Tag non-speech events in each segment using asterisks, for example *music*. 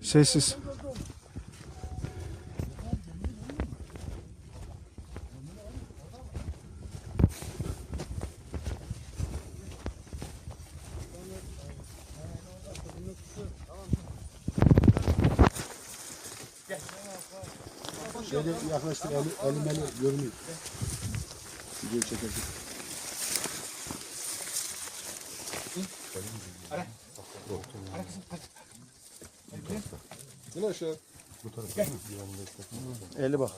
Sessiz. Şöyle yaklaştık eli, elim eli görünüyor. Video çekersin. Yine aşağı. Eli bak.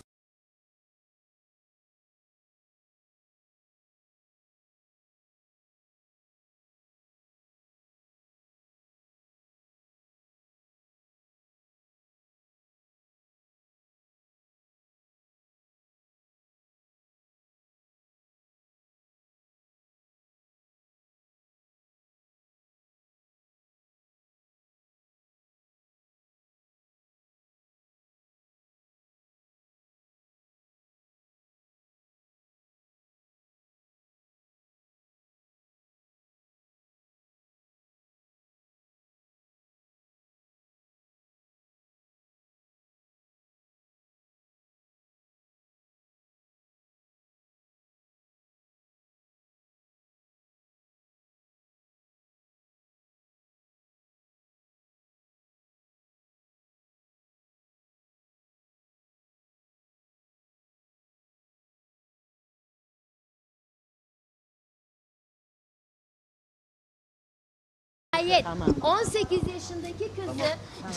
Cinayet. 18 yaşındaki kızı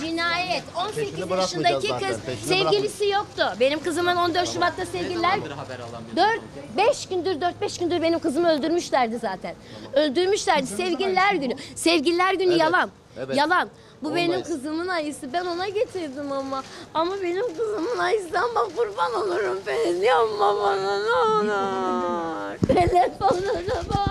cinayet. 18 yaşındaki kız sevgilisi yoktu. Benim kızımın 14 Şubat'ta sevgililer 4 5 gündür 4 5 gündür benim kızımı öldürmüşlerdi zaten. Öldürmüşlerdi sevgililer günü. Sevgililer günü yalan. Yalan. Bu benim kızımın ayısı. Ben ona getirdim ama. Ama benim kızımın ayısı ama kurban olurum ben. Yapma bana ne olur. *laughs* Telefonuna bak.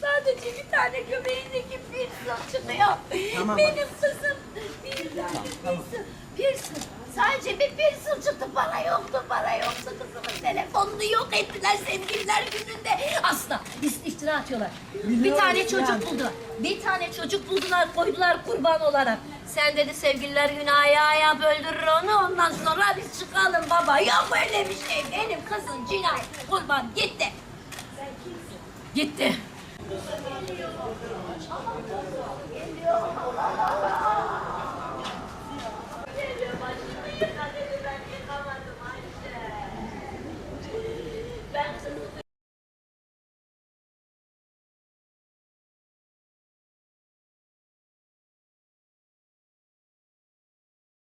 Sadece bir tane göbeğindeki piercing çıkıyor. Benim kızım bir tane piercing. Piercing. Sadece bir piercing çıktı. Para yoktu, para yoktu. Kızımın telefonunu yok ettiler sevgililer gününde. Asla. İs- iftira atıyorlar. Bir tane çocuk buldular. Bir tane çocuk buldular, koydular kurban olarak. Sen dedi sevgililer günü ayağa yap öldürür onu ondan sonra biz çıkalım baba. Yok öyle bir şey. Benim kızım cinayet kurban gitti. Gitti. Oh,